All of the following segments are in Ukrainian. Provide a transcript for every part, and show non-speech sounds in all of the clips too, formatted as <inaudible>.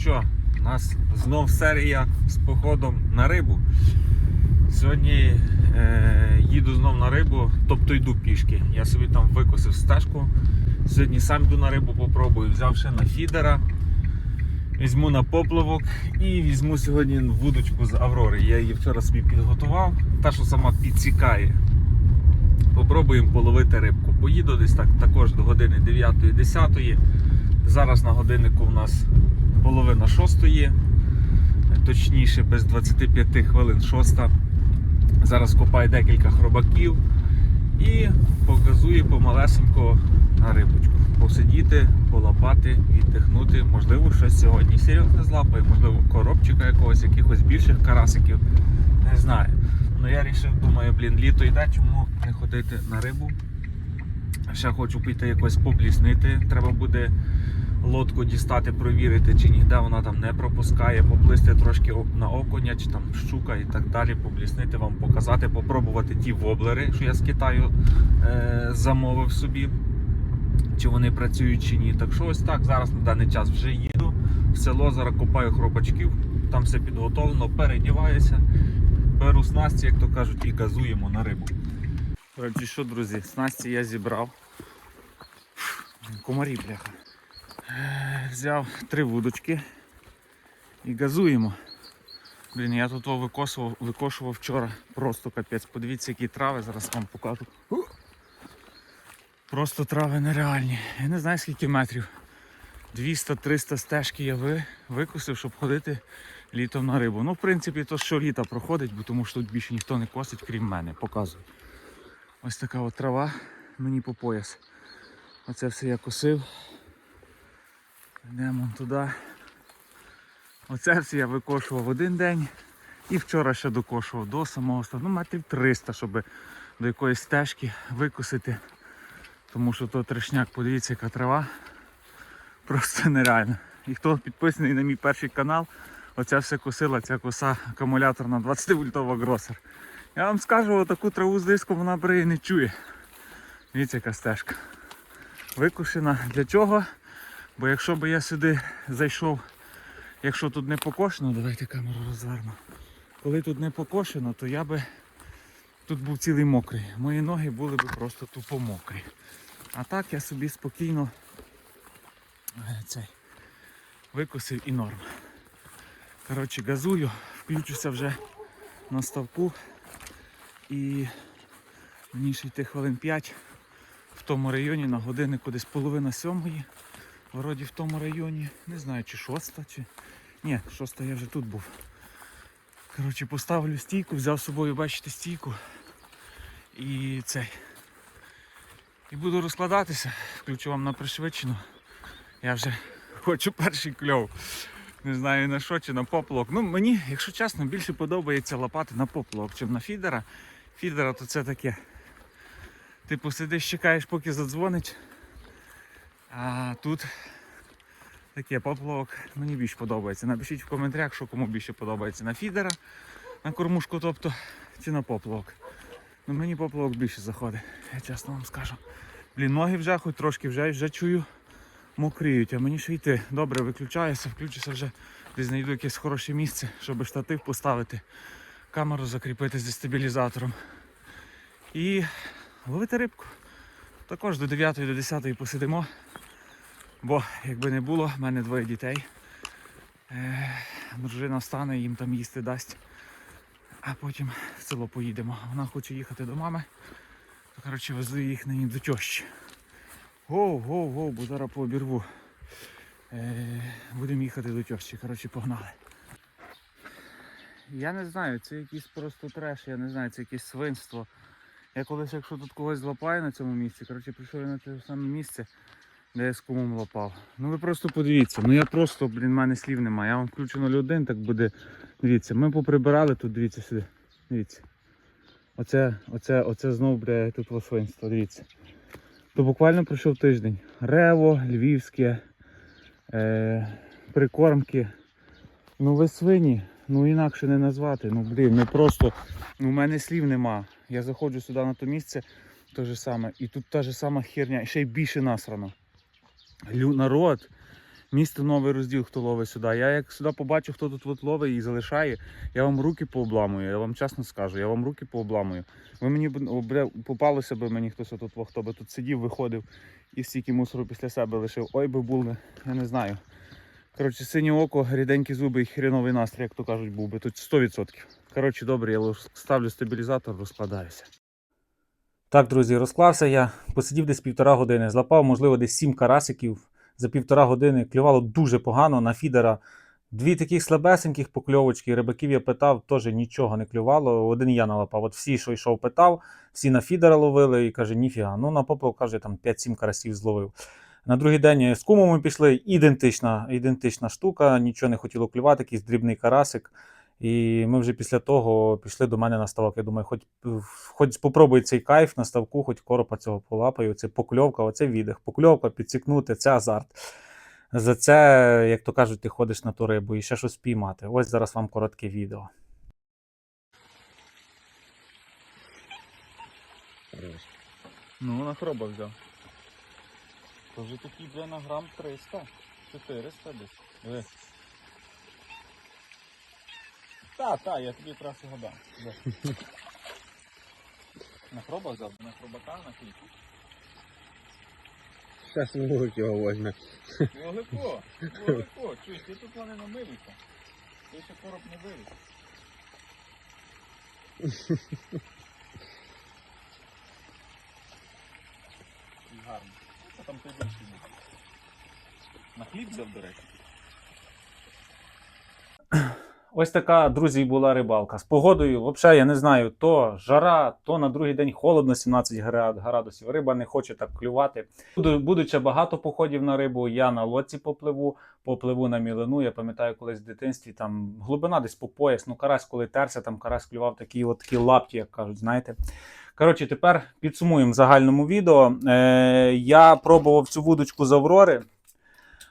що, у нас знов серія з походом на рибу. Сьогодні е, їду знов на рибу, тобто йду пішки. Я собі там викосив стежку. Сьогодні сам йду на рибу, попробую. Взяв ще на фідера, візьму на поплавок і візьму сьогодні вудочку з Аврори. Я її вчора собі підготував, та що сама підсікає. Попробуємо половити рибку. Поїду десь так також до години 9-10. Зараз на годиннику у нас половина шостої, точніше без 25 хвилин шоста. Зараз копаю декілька хробаків і показую помалесенько на рибочку. Посидіти, полапати, віддихнути. Можливо, щось сьогодні серйозне злапаю, можливо, коробчика якогось, якихось більших карасиків. Не знаю. Ну я вирішив, думаю, блін, літо йде, чому не ходити на рибу. Ще хочу піти якось побліснити. Треба буде лодку дістати, провірити, чи ніде вона там не пропускає, поплисти трошки на окуня, чи там щука і так далі, побліснити вам, показати, попробувати ті воблери, що я з Китаю е- замовив собі, чи вони працюють чи ні. Так що ось так, зараз на даний час вже їду в село, зараз копаю хробачків, там все підготовлено, передіваюся, беру снасті, як то кажуть, і газуємо на рибу. Що, друзі, снасті я зібрав. Комарі, бляха. Взяв три вудочки і газуємо. Блін, я тут о викосував, викошував вчора. Просто капець. Подивіться, які трави, зараз вам покажу. Просто трави нереальні. Я не знаю скільки метрів. 200-300 стежки я ви, викосив, щоб ходити літом на рибу. Ну, в принципі, то що літа проходить, бо тому що тут більше ніхто не косить, крім мене. Показую. Ось така от трава мені по пояс. Оце все я косив. Йдемо туди. Оце все я викошував один день і вчора ще докошував до самого стану. Ну, метрів 300, щоб до якоїсь стежки викосити. Тому що то трешняк, подивіться, яка трава. Просто нереально. І хто підписаний на мій перший канал, оця все косила, ця коса акумуляторна 20 вольтова гросер. Я вам скажу, таку траву з диском вона бриє не чує. Дивіться, яка стежка. Викушена. Для чого? Бо якщо б я сюди зайшов, якщо тут не покошено, давайте камеру розверну. Коли тут не покошено, то я би тут був цілий мокрий. Мої ноги були б просто тупо мокрі. А так я собі спокійно е, цей викосив і норм. Коротше, газую, включуся вже на ставку і мені ще йти хвилин 5 в тому районі на годиннику десь половина сьомої. Вроді в тому районі. Не знаю чи шоста, чи. Ні, шоста я вже тут був. Коротше, поставлю стійку, взяв з собою, бачите, стійку. І цей. І буду розкладатися, включу вам на пришвидшену. Я вже хочу перший кльов. Не знаю на що чи на поплавок. Ну мені, якщо чесно, більше подобається лапати на поплавок, чим на фідера. Фідера то це таке. Типу сидиш, чекаєш, поки задзвонить. А тут таке поплавок мені більше подобається. Напишіть в коментарях, що кому більше подобається на фідера, на кормушку, тобто, чи на поплавок. Ну мені поплавок більше заходить, я чесно вам скажу. Блін, ноги вже хоч трошки вже, вже чую мокріють, а мені ще йти. Добре, виключаюся, включуся вже, десь знайду якесь хороше місце, щоб штатив поставити, камеру закріпити зі стабілізатором. І ловити рибку. Також до 9 до 10 посидимо. Бо якби не було, в мене двоє дітей. Е, дружина встане, їм там їсти дасть. А потім в село поїдемо. Вона хоче їхати до мами. То коротше везу їх нині до тьощі. Гоу, гоу, гоу, бо зараз пообірву. Е, будемо їхати до тьощі. Коротше, погнали. Я не знаю, це якийсь просто треш, я не знаю, це якесь свинство. Я колись, якщо тут когось злапаю на цьому місці, коротше, прийшов я на те саме місце, де я з кумом лапав. Ну ви просто подивіться, ну я просто, блін, в мене слів немає. Я вам включу 01, так буде. Дивіться, ми поприбирали тут, дивіться сюди. Дивіться. Оце, оце, оце знов, бля, тут восвинство, дивіться. То буквально пройшов тиждень. Рево, львівське, е, прикормки. Ну ви свині, ну інакше не назвати. Ну блін, ну просто, ну в мене слів нема. Я заходжу сюди на то місце, те же саме. І тут та ж сама херня, ще й більше насрано. Народ, Місто новий розділ, хто ловить сюди. Я як сюди побачу, хто тут от ловить і залишає, я вам руки пообламую, я вам чесно скажу, я вам руки пообламую. Ви мені б- попалося би мені хтось тут, хто би тут сидів, виходив і стільки мусору після себе лишив. Ой би були, я не знаю. Коротше, синє око, ріденькі зуби і хріновий настрій, як то кажуть, був би. Тут 100%. Коротше, добре, я ставлю стабілізатор, розкладаюся. Так, друзі, розклався я, посидів десь півтора години, злапав, можливо, десь сім карасиків. За півтора години клювало дуже погано на фідера. Дві таких слабесеньких покльовочки. Рибаків я питав, теж нічого не клювало. Один я налапав. От всі, що йшов, питав, всі на фідера ловили і каже, ніфіга. Ну на поплав, каже, там 5-7 карасів зловив. На другий день з кумом ми пішли, ідентична, ідентична штука, нічого не хотіло клювати, якийсь дрібний карасик. І ми вже після того пішли до мене на ставок. Я думаю, хоч, хоч спробуй цей кайф на ставку, хоч коропа цього полапаю. Це покльовка, оце віддих. Покльовка, підсікнути, це азарт. За це, як то кажуть, ти ходиш на ту рибу і ще щось спіймати. Ось зараз вам коротке відео. Ну, на хроба взяв. То вже такий вже на грам 300, 400 десь. Та, та, я тобі якраз його дам. Де? <laughs> На хроба взяв, на хробака, на хліб. Зараз мужик його возьме. Вогико, вогико, чуєш, ти тут вони намилися. Ти ще короб не виріс. <laughs> Гарно. Це там той більший був. На хліб взяв, до речі. Ось така, друзі, була рибалка. З погодою, взагалі, я не знаю, то жара, то на другий день холодно, 17 градусів. Риба не хоче так клювати. Буду, буде багато походів на рибу. Я на лодці попливу, попливу на мілину. Я пам'ятаю, колись в дитинстві там глибина десь по пояс. Ну, карась, коли терся, там карась клював такі от такі лапті, як кажуть, знаєте. Коротше, тепер підсумуємо в загальному відео. Е, я пробував цю вудочку з Аврори.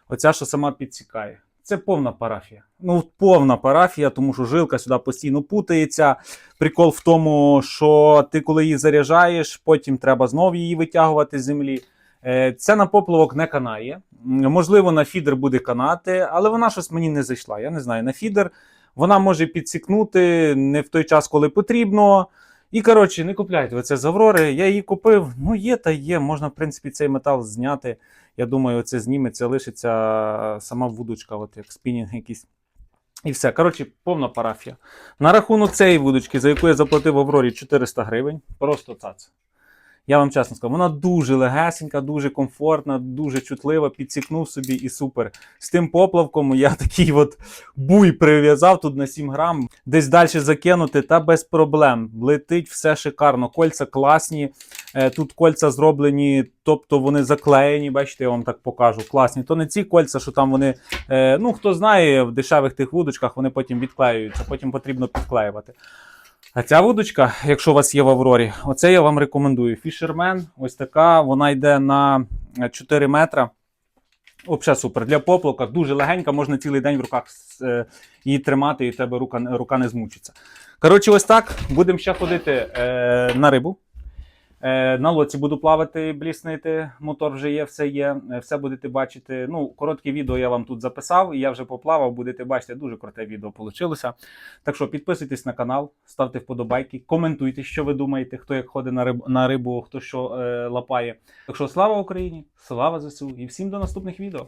Оця, що сама підсікає. Це повна парафія. Ну, повна парафія, тому що жилка сюди постійно путається. Прикол в тому, що ти, коли її заряджаєш, потім треба знову її витягувати з землі. Це на поплавок не канає. Можливо, на фідер буде канати, але вона щось мені не зайшла. Я не знаю, на фідер вона може підсікнути не в той час, коли потрібно. І коротше, не купляйте оце з Аврори. Я її купив. Ну, є та є. Можна, в принципі, цей метал зняти. Я думаю, це зніметься, лишиться сама вудочка, от як спінінг якийсь. І все. Коротше, повна парафія. На рахунок цієї вудочки, за яку я заплатив Аврорі 400 гривень, просто цац. Я вам чесно скажу, вона дуже легесенька, дуже комфортна, дуже чутлива, підсікнув собі і супер. З тим поплавком я <laughs> такий от буй прив'язав тут на 7 грам, десь далі закинути, та без проблем. Летить все шикарно. Кольця класні. Е, Тут кольця зроблені, тобто вони заклеєні. Бачите, я вам так покажу. Класні. То не ці кольця, що там вони. е, Ну, хто знає, в дешевих тих вудочках вони потім відклеюються, потім потрібно підклеювати. А ця вудочка, якщо у вас є в Аврорі, оце я вам рекомендую. Fisherman, ось така, вона йде на 4 метра. Взагалі супер. Для поплока дуже легенька, можна цілий день в руках е, її тримати, і в тебе рука, рука не змучиться. Коротше, ось так. Будемо ще ходити е, на рибу. Е, на лоці буду плавати, бліснити. Мотор вже є, все є. е, Все будете бачити. Ну, коротке відео я вам тут записав, і я вже поплавав. Будете бачити, дуже круте відео вийшло. Так що підписуйтесь на канал, ставте вподобайки, коментуйте, що ви думаєте, хто як ходить на рибу, на рибу хто що е, лапає. Так що слава Україні, слава ЗСУ і всім до наступних відео.